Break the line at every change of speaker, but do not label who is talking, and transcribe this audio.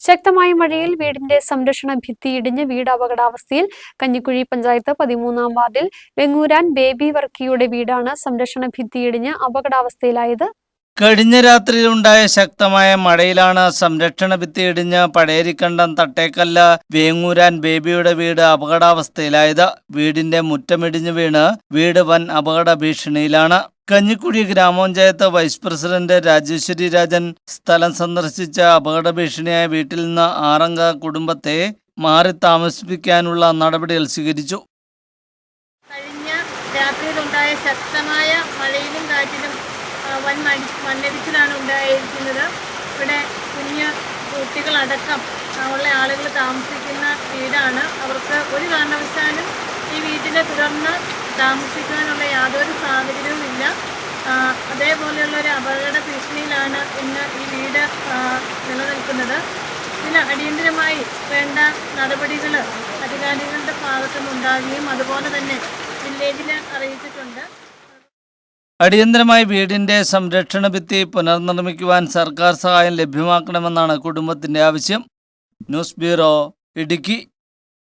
ശക്തമായ മഴയിൽ വീടിന്റെ സംരക്ഷണ ഭിത്തി ഇടിഞ്ഞ് വീട് അപകടാവസ്ഥയിൽ കഞ്ഞിക്കുഴി പഞ്ചായത്ത് പതിമൂന്നാം വാർഡിൽ വെങ്ങൂരാൻ ബേബി വർക്കിയുടെ വീടാണ് സംരക്ഷണ ഭിത്തി ഇടിഞ്ഞ് അപകടാവസ്ഥയിലായത്.
കഴിഞ്ഞ രാത്രിയിലുണ്ടായ ശക്തമായ മഴയിലാണ് സംരക്ഷണ ഭിത്തി ഇടിഞ്ഞ് പഴയരിക്കണ്ടം തട്ടേക്കല്ല വേങ്ങൂരാൻ ബേബിയുടെ വീട് അപകടാവസ്ഥയിലായത്. വീടിന്റെ മുറ്റമിടിഞ്ഞു വീണ് വീട് വൻ അപകട ഭീഷണിയിലാണ് കഞ്ഞിക്കുഴി ഗ്രാമപഞ്ചായത്ത് വൈസ് പ്രസിഡന്റ് രാജേശ്വരി രാജൻ സ്ഥലം സന്ദർശിച്ച അപകട ഭീഷണിയായ വീട്ടിൽ നിന്ന് ആറംഗ കുടുംബത്തെ മാറി താമസിപ്പിക്കാനുള്ള നടപടികൾ സ്വീകരിച്ചു.
കഴിഞ്ഞ രാത്രിയിലുണ്ടായ ശക്തമായ മഴയിലും മണ്ണിടിച്ചിലാണ് ഉണ്ടായിരിക്കുന്നത്. ഇവിടെ കുഞ്ഞ് കുട്ടികളടക്കം ഉള്ള ആളുകൾ താമസിക്കുന്ന വീടാണ്. അവർക്ക് ഒരു കാരണവശാലും ഈ വീട്ടിനെ തുടർന്ന് താമസിക്കാനുള്ള യാതൊരു സാഹചര്യവും ഇല്ല. അതേപോലെയുള്ള ഒരു അപകട ഭീഷണിയിലാണ് ഇന്ന് ഈ വീട് നിലനിൽക്കുന്നത്. ഇതിന് അടിയന്തിരമായി വേണ്ട നടപടികൾ അധികാരികളുടെ ഭാഗത്തുനിന്ന് ഉണ്ടാകുകയും അതുപോലെ തന്നെ വില്ലേജിൽ അറിയിച്ചിട്ടുണ്ട്.
അടിയന്തരമായി വീടിന്റെ സംരക്ഷണ ഭിത്തി പുനർനിർമ്മിക്കുവാൻ സർക്കാർ സഹായം ലഭ്യമാക്കണമെന്നാണ് കുടുംബത്തിന്റെ ആവശ്യം. News bureau Idukki.